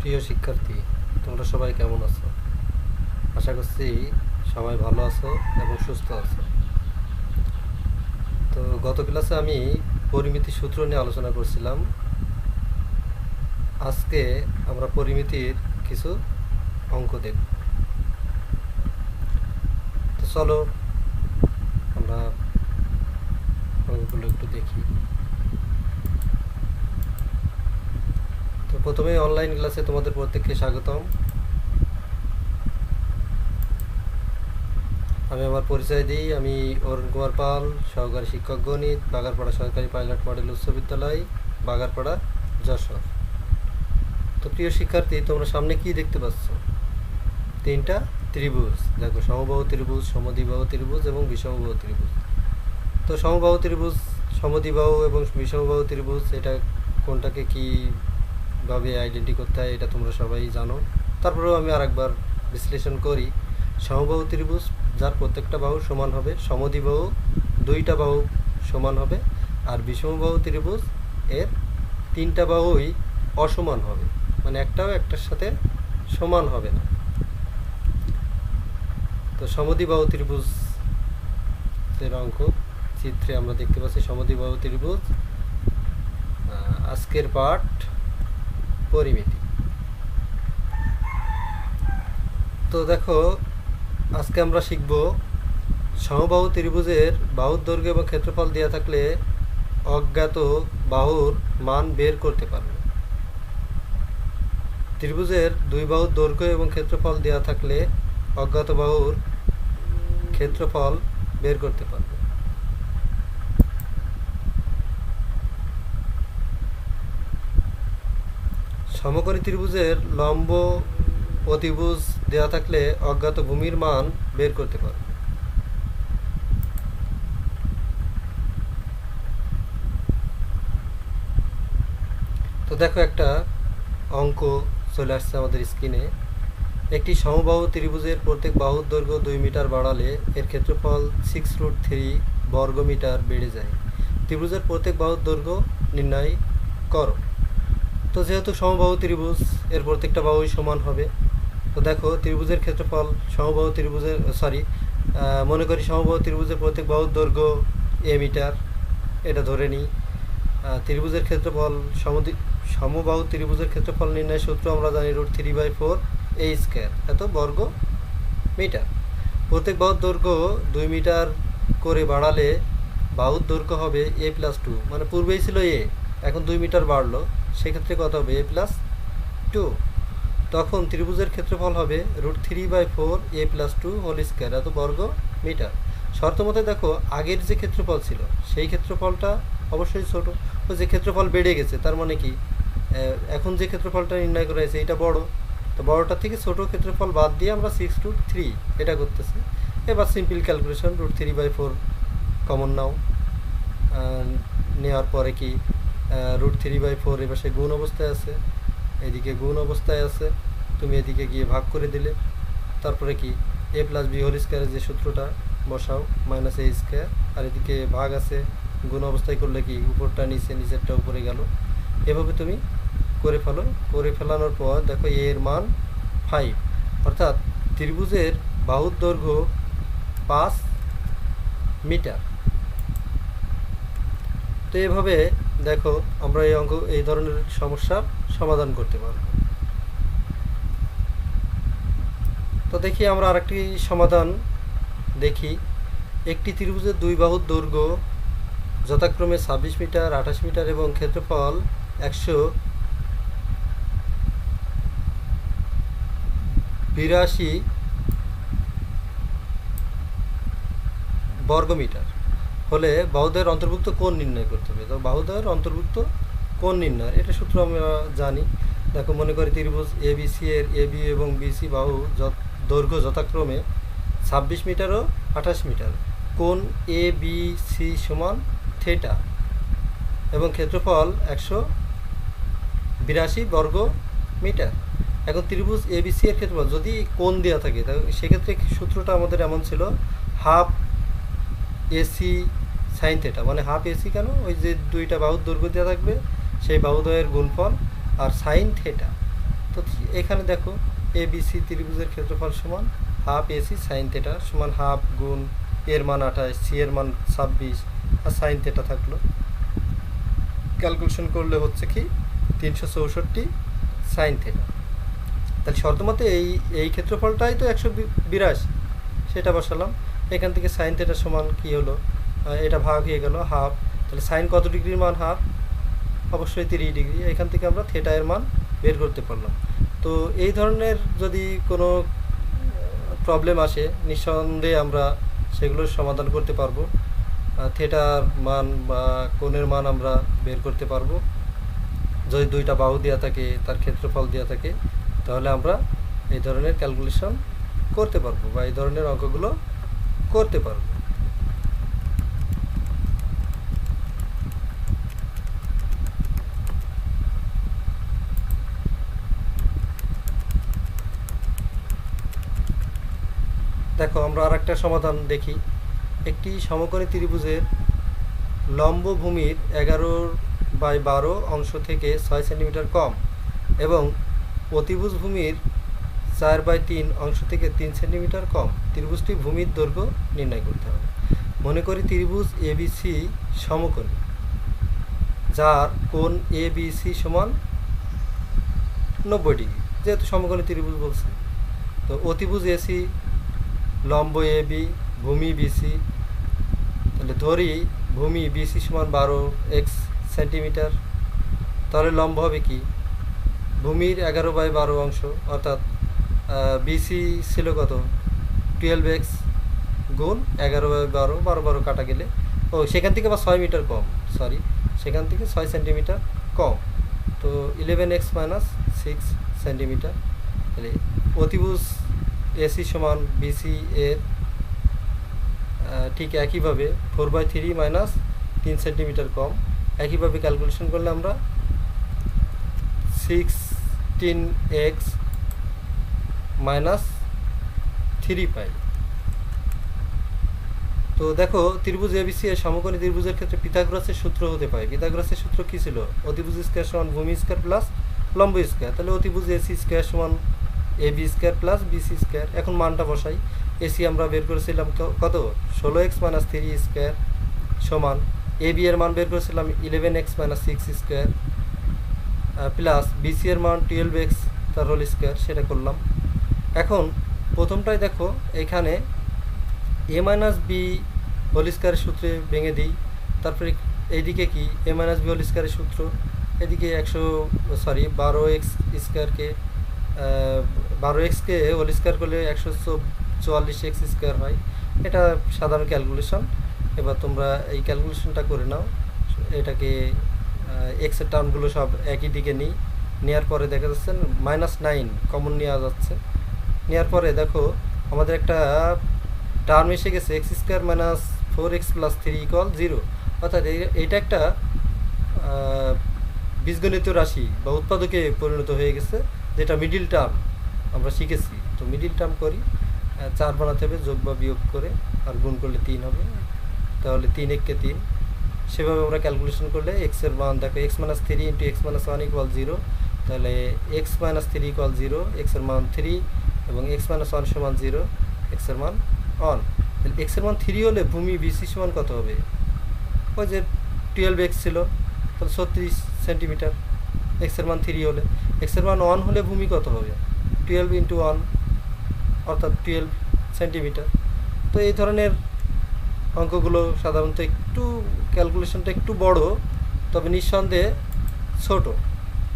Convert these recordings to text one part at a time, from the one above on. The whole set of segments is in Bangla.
প্রিয় শিক্ষার্থী, তোমরা সবাই কেমন আছো? আশা করছি সবাই ভালো আছো এবং সুস্থ আছো। তো গত ক্লাসে আমি পরিমিতি সূত্র নিয়ে আলোচনা করছিলাম। আজকে আমরা পরিমিতির কিছু অঙ্ক দেখব। তো চলো আমরা অঙ্কগুলো একটু দেখি। প্রথমে অনলাইন ক্লাসে তোমাদের প্রত্যেককে স্বাগতম। আমি আমার পরিচয় দিই, আমি অরুণ কুমার পাল, সহকারী শিক্ষক গণিত, বাগারপাড়া সরকারি পাইলট মডেল উচ্চ বিদ্যালয়, বাগারপাড়া যশোর। তো প্রিয় শিক্ষার্থী, তোমরা সামনে কি দেখতে পাচ্ছ? তিনটা ত্রিভুজ। দেখো, সমবাহু ত্রিভুজ, সমদ্বিবাহু ত্রিভুজ এবং বিষমবাহু ত্রিভুজ। তো সমবাহু ত্রিভুজ, সমদ্বিবাহু এবং বিষমবাহু ত্রিভুজ, এটা কোনটাকে কি ভাবে আইডেন্টি করতে হয়, এটা তোমরা সবাই জানো। তারপরেও আমি আরেকবার বিশ্লেষণ করি। সমবাহু ত্রিভুজ, যার প্রত্যেকটা বাহু সমান হবে সমদ্বিবাহু দুইটা বাহু সমান হবে, আর বিষমবাহু ত্রিভুজ, এর তিনটা বাহুই অসমান হবে। মানে একটাও একটার সাথে সমান হবে না। তো সমদ্বিবাহু ত্রিভুজ এর অঙ্ক, চিত্রে আমরা দেখতে পাচ্ছি সমদ্বিবাহু ত্রিভুজ আজকের পাঠ পরিমিতি। তো দেখো, আজকে আমরা শিখব সমবাহু ত্রিভুজের বাহুর দৈর্ঘ্য এবং ক্ষেত্রফল দেওয়া থাকলে অজ্ঞাত বাহুর মান বের করতে পারবে। ত্রিভুজের দুই বাহুর দৈর্ঘ্য এবং ক্ষেত্রফল দেওয়া থাকলে অজ্ঞাত বাহুর ক্ষেত্রফল বের করতে পারবে। সমকোণী ত্রিভুজের লম্ব অতিভুজ দেওয়া থাকলে অজ্ঞাত ভূমির মান বের করতে পারবে তো দেখো একটা অঙ্ক চলে আসছে আমাদের স্ক্রিনে একটি সমবাহু ত্রিভুজের প্রত্যেক বাহুর দৈর্ঘ্য দুই মিটার বাড়ালে এর ক্ষেত্রফল সিক্স রুট থ্রি বর্গ মিটার বেড়ে যায়। ত্রিভুজের প্রত্যেক বাহুর দৈর্ঘ্য নির্ণয় করো। তো যেহেতু সমবাহু ত্রিভুজ, এর প্রত্যেকটা বাহুই সমান হবে। তো দেখো, ত্রিভুজের ক্ষেত্রফল সমবাহু ত্রিভুজের সরি মনে করি সমবাহু ত্রিভুজের প্রত্যেক বাহুর দৈর্ঘ্য এ মিটার, এটা ধরে নিই। ত্রিভুজের ক্ষেত্রফল সমবাহু ত্রিভুজের ক্ষেত্রফল নির্ণয় সূত্র আমরা জানি root three by four a square এত বর্গ মিটার। প্রত্যেক বাহুর দৈর্ঘ্য দুই মিটার করে বাড়ালে বাহুর দৈর্ঘ্য হবে এ প্লাস টু মানে পূর্বেই ছিল এ এখন দুই মিটার বাড়লো। সেক্ষেত্রে কত হবে? এ প্লাস টু তখন ত্রিভুজের ক্ষেত্রফল হবে root three by four a plus two whole square এত বর্গ মিটার শর্ত মতে দেখো, আগের যে ক্ষেত্রফল ছিল, সেই ক্ষেত্রফলটা অবশ্যই ছোট। ও যে ক্ষেত্রফল বেড়ে গেছে, তার মানে কি? এখন যে ক্ষেত্রফলটা নির্ণয় করা হয়েছে, এটা বড়। তো বড়টা থেকে ছোট ক্ষেত্রফল বাদ দিয়ে আমরা সিক্স টু থ্রি এটা করতেছি। এবার simple calculation root three by four common নাও। নেওয়ার পরে কি? রুট থ্রি বাই ফোর সে গুণ অবস্থায় আছে, এদিকে গুণ অবস্থায় আছে, তুমি এদিকে গিয়ে ভাগ করে দিলে। তারপরে কি? এ প্লাস বি হোল স্কোয়ারের যে সূত্রটা, বসাও মাইনাস এ স্কোয়ার আর এদিকে ভাগ আছে, গুণ অবস্থায় করলে কি? উপরটা, নিচে, নিচেরটা উপরে গেল। এভাবে তুমি করে ফেলো। করে ফেলানোর পর দেখো এর মান ফাইভ অর্থাৎ ত্রিভুজের বাহুর দৈর্ঘ্য পাঁচ মিটার। তো এভাবে দেখো, আমরা এই অঙ্ক, এই ধরনের সমস্যার সমাধান করতে পারব। তো দেখি আমরা আরেকটি সমাধান দেখি। একটি ত্রিভুজের দুই বাহুর দৈর্ঘ্য যথাক্রমে ছাব্বিশ মিটার, আঠাশ মিটার এবং ক্ষেত্রফল একশো বিরাশি বর্গমিটার। হলে বাহুদ্বয়ের অন্তর্ভুক্ত কোণ নির্ণয় করতে হবে। তো বাহুদ্বয়ের অন্তর্ভুক্ত কোণ নির্ণয়, এটা সূত্র আমরা জানি। দেখো, মনে করি ত্রিভুজ এ বি সি এর এ বি এবং বিসি বাহু যত- দৈর্ঘ্য যথাক্রমে ছাব্বিশ মিটার ও আঠাশ মিটার। কোণ এ বি সি সমান থেটা এবং ক্ষেত্রফল একশো বিরাশি বর্গ মিটার। এখন ত্রিভুজ এ বি সি এর ক্ষেত্রফল, যদি কোণ দেওয়া থাকে সেক্ষেত্রে সূত্রটা আমাদের এমন ছিল, হাফ এসি সাইন থেটা মানে হাফ এসি কেন? ওই যে দুইটা বাহুর দৈর্ঘ্য দেওয়া থাকবে, সেই বাহুদ্বয়ের গুণফল আর সাইন থেটা। তো এখানে দেখো এ বি সি ত্রিভুজের ক্ষেত্রফল সমান হাফ এসি সাইন থেটা সমান হাফ গুণ এর মান আঠাশ সি এর মান ছাব্বিশ, আর সাইন থেটা থাকল। ক্যালকুলেশন করলে হচ্ছে কি, তিনশো চৌষট্টি সাইন থেটা। তাহলে শর্তমতে এই এই ক্ষেত্রফলটাই তো একশো বিরাশি, সেটা বসালাম। এখান থেকে সাইন থেটা সমান কি হলো? এটা ভাগ হয়ে গেল হাফ তাহলে সাইন কত ডিগ্রির মান? হাফ অবশ্যই তিরিশ ডিগ্রি। এখান থেকে আমরা থেটা এর মান বের করতে পারলাম। তো এই ধরনের যদি কোনো প্রবলেম আসে, নিঃসন্দেহে আমরা সেগুলোর সমাধান করতে পারব। থেটার মান বা কোণের মান আমরা বের করতে পারব। যদি দুইটা বাহু দেওয়া থাকে, তার ক্ষেত্রফল দেওয়া থাকে, তাহলে আমরা এই ধরনের ক্যালকুলেশন করতে পারব বা এই ধরনের অঙ্কগুলো করতে পারব। দেখো, আমরা আর একটা সমাধান দেখি। একটি সমকোণী ত্রিভুজের লম্ব ভূমির এগারো বাই বারো অংশ থেকে ছয় সেন্টিমিটার কম এবং অতিভুজ ভূমির চার বাই তিন অংশ থেকে তিন সেন্টিমিটার কম। ত্রিভুজটি ভূমির দৈর্ঘ্য নির্ণয় করতে হবে। মনে করি ত্রিভুজ এ এবিসি সমকোণী, যার কোণ এ বি সি সমান নব্বই ডিগ্রি, যেহেতু সমকোণী ত্রিভুজ বলছে। তো অতিভুজ এসি লম্ব এ বি, ভূমি বিসি তাহলে ধরি ভূমি বিসি সমান বারো এক্স সেন্টিমিটার, তাহলে লম্ব হবে কি? ভূমির এগারো বাই বারো অংশ, অর্থাৎ বিসি ছিল কত? টুয়েলভ এক্স গুণ এগারো বাই বারো বারো বারো কাটা গেলে, ও, সেখান থেকে আবার ছয় মিটার কম সরি সেখান থেকে ছয় সেন্টিমিটার কম। তো eleven x minus six centimetre, তাহলে অতিভুজ এসি সমান বিসি এর ঠিক একইভাবে ফোর বাই থ্রি মাইনাস তিন সেন্টিমিটার কম। একইভাবে ক্যালকুলেশন করলে আমরা সিক্সটিন এক্স মাইনাস থ্রি পাই। তো দেখো, ত্রিভুজ এবিসি এর সমকোণী ত্রিভুজের ক্ষেত্রে পিথাগোরাসের সূত্র হতে পারে। পিথাগোরাসের সূত্র কী ছিল? অতিভুজ স্কোয়ার সমান ভূমি স্কোয়ার প্লাস লম্ব স্কোয়ার তাহলে অতিভুজ এসি স্কোয়ার সমান A B square plus BC square এখন মানটা বসাই। এসি আমরা বের করেছিলাম কত? ষোলো এক্স মাইনাস থ্রি স্কোয়ার সমান এ বি এর মান বের করেছিলাম eleven x minus six square plus BC এর মান টুয়েলভ এক্স তার হোল স্কোয়ার সেটা করলাম। এখন প্রথমটাই দেখো, এখানে এ মাইনাস বি হোল স্কোয়ারের সূত্রে ভেঙে দিই। তারপরে এইদিকে কি? এ মাইনাস বি হোল স্কোয়ারের সূত্র। এদিকে একশো সরি বারো এক্স স্কোয়ারকে বারো এক্সকে হোল স্কোয়ার করলে একশো চুয়াল্লিশ এক্স স্কোয়ার হয়। এটা সাধারণ ক্যালকুলেশন। এবার তোমরা এই ক্যালকুলেশনটা করে নাও। এটাকে এক্সের টার্মগুলো সব একই দিকে নিই। নেওয়ার পরে দেখা যাচ্ছে মাইনাস নাইন কমন নেওয়া যাচ্ছে। নেওয়ার পরে দেখো, আমাদের একটা টার্ম এসে গেছে x square minus four x plus three equal zero. অর্থাৎ এইটা একটা বীজগণিত রাশি বা উৎপাদকে পরিণত হয়ে গেছে। যেটা মিডিল টার্ম আমরা শিখেছি। তো মিডিল টার্ম করি চার বানাতে হবে যোগ বা বিয়োগ করে, আর গুণ করলে তিন হবে। তাহলে তিন এককে তিন। সেভাবে আমরা ক্যালকুলেশন করলে এক্সের মান, দেখো x minus three into x minus one equal zero তাহলে x minus three equal zero এক্সের মান থ্রি এবং এক্স মাইনাস ওয়ান সমান জিরো এক্সের মান অন তাহলে এক্সের মান থ্রি হলে ভূমি বিসি সমান কত হবে? ওই যে টুয়েলভ এক্স ছিল, তাহলে ছত্রিশ সেন্টিমিটার এক্সের মান থ্রি হলে। এক্সের মান ওয়ান হলে ভূমি কত হবে? টুয়েলভ ইন্টু ওয়ান অর্থাৎ টুয়েলভ সেন্টিমিটার তো এই ধরনের অঙ্কগুলো সাধারণত একটু ক্যালকুলেশনটা একটু বড়, তবে নিঃসন্দেহে ছোট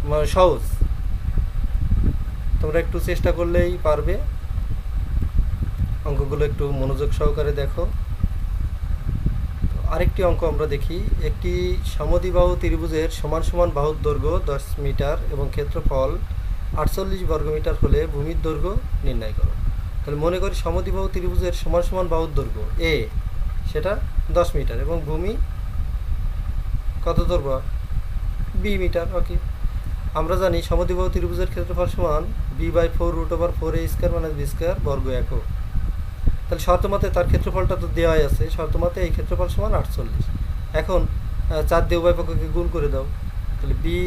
মানে সহজ। তোমরা একটু চেষ্টা করলেই পারবে। অঙ্কগুলো একটু মনোযোগ সহকারে দেখো। আরেকটি অঙ্ক আমরা দেখি। একটি সমদ্বিবাহু ত্রিভুজের সমান সমান বাহুর দৈর্ঘ্য দশ মিটার এবং ক্ষেত্রফল আটচল্লিশ বর্গমিটার হলে ভূমির দৈর্ঘ্য নির্ণয় করো। তাহলে মনে করি সমদ্বিবাহু ত্রিভুজের সমান সমান বাহুর দৈর্ঘ্য এ সেটা দশ মিটার এবং ভূমি কত দৈর্ঘ্য? বি মিটার ওকে আমরা জানি সমদ্বিবাহু ত্রিভুজের ক্ষেত্রফল সমান b by four root over four a square মানে বি স্কোয়ার বর্গ একক। তাহলে শর্তমতে তার ক্ষেত্রফলটা তো দেওয়াই আছে। শর্তমতে এই ক্ষেত্রফল সমান আটচল্লিশ। এখন চার দিয়ে উভয় পক্ষকে গুণ করে দাও। তাহলে বি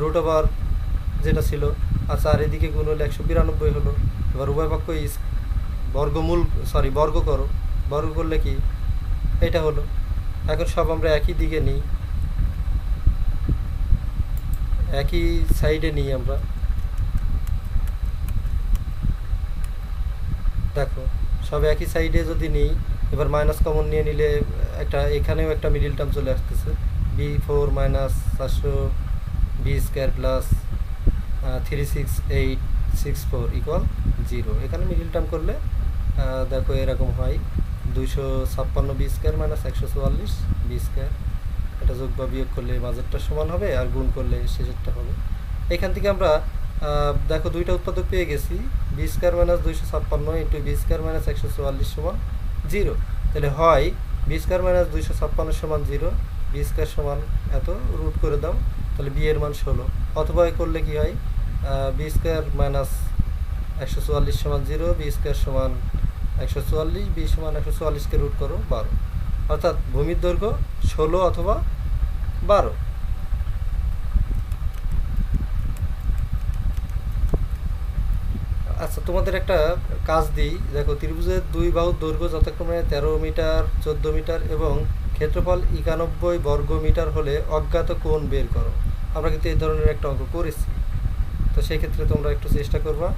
রুট ওভার যেটা ছিল, আর চার এদিকে গুণ হলে একশো বিরানব্বই হলো। এবার উভয় পক্ষ বর্গমূল সরি বর্গ করো। বর্গ করলে কি? এটা হলো। এখন সব আমরা একই দিকে নিই। একই সাইডে নিই আমরা। দেখো, সব একই সাইডে যদি নিই, এবার মাইনাস কমন নিয়ে নিলে একটা, এখানেও একটা মিডিল টার্ম চলে আসতেছে। বি ফোর মাইনাস চারশো b square plus three six eight six four equal zero এখানে মিডিল টার্ম করলে দেখো এরকম হয়। দুইশো ছাপ্পান্ন বি স্কোয়ার মাইনাস একশো চুয়াল্লিশ বি স্কোয়ার এটা যোগ বা বিয়োগ করলে মাঝেরটা সমান হবে, আর গুণ করলে শেষেরটা হবে। এখান থেকে আমরা দেখো দুইটা উৎপাদক পেয়ে গেছি। বি স্কোয়ার মাইনাস দুইশো ছাপ্পান্ন ইন্টু বি স্কোয়ার মাইনাস একশো চুয়াল্লিশ সমান জিরো তাহলে হয় বি স্কোয়ার মাইনাস দুইশো ছাপ্পান্ন সমান জিরো বি স্কোয়ার সমান এত রুট করে দাও, তাহলে বি এর মান ষোলো। অথবা করলে কি হয়? বি স্কোয়ার মাইনাস একশো চুয়াল্লিশ সমান জিরো বি স্কোয়ার সমান একশো চুয়াল্লিশ বি সমান একশো চুয়াল্লিশকে রুট করো, বারো। অর্থাৎ ভূমির দৈর্ঘ্য ষোলো অথবা বারো। আচ্ছা তোমাদের একটা কাজ দিই। দেখো, ত্রিভুজের দুই বাহুর দৈর্ঘ্য যথাক্রমে তেরো মিটার, চোদ্দ মিটার এবং ক্ষেত্রফল একানব্বই বর্গ মিটার হলে অজ্ঞাত কোণ বের করো। আমরা কিন্তু এই ধরনের একটা অঙ্ক করেছি। তো সেই ক্ষেত্রে তোমরা একটু চেষ্টা করবা।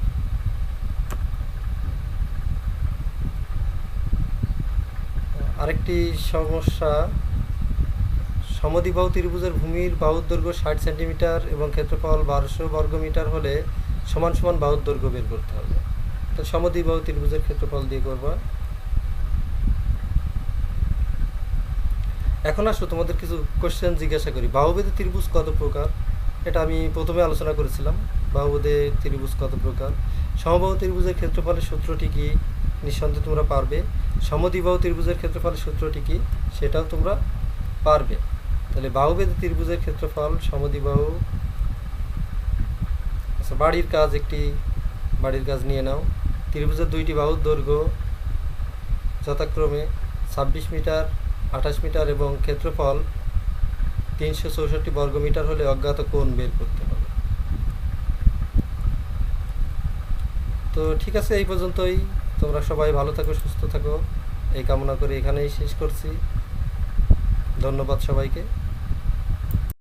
আরেকটি সমস্যা সমদ্বিবাহু ত্রিভুজের ভূমির বাহুর দৈর্ঘ্য ষাট সেন্টিমিটার এবং ক্ষেত্রফল বারোশো বর্গ মিটার হলে সমান সমান বাহুর দৈর্ঘ্য বের করতে হবে। তো সমদ্বিবাহু ত্রিভুজের ক্ষেত্রফল দিয়ে করবা। এখন আসো, তোমাদের কিছু কোশ্চেন জিজ্ঞাসা করি। বাহুবেদে ত্রিভুজ কত প্রকার? এটা আমি প্রথমে আলোচনা করেছিলাম। বাহুবেদে ত্রিভুজ কত প্রকার? সমবাহু ত্রিভুজের ক্ষেত্রফলের সূত্রটি কি? নিঃসন্দেহে তোমরা পারবে। সমদ্বিবাহু ত্রিভুজের ক্ষেত্রফলের সূত্রটি কি? সেটাও তোমরা পারবে। তাহলে বাহুবেদে ত্রিভুজের ক্ষেত্রফল সমদ্বিবাহু আচ্ছা বাড়ির কাজ একটি, বাড়ির কাজ নিয়ে নাও। ত্রিভুজের দুইটি বাহুর দৈর্ঘ্য যথাক্রমে ছাব্বিশ মিটার, আঠাশ মিটার এবং ক্ষেত্রফল তিনশো চৌষট্টি বর্গমিটার হলে অজ্ঞাত কোণ বের করতে হবে। তো ঠিক আছে, এই পর্যন্তই। তোমরা সবাই ভালো থাকো, সুস্থ থাকো। এই কামনা করে এখানেই শেষ করছি। ধন্যবাদ সবাইকে।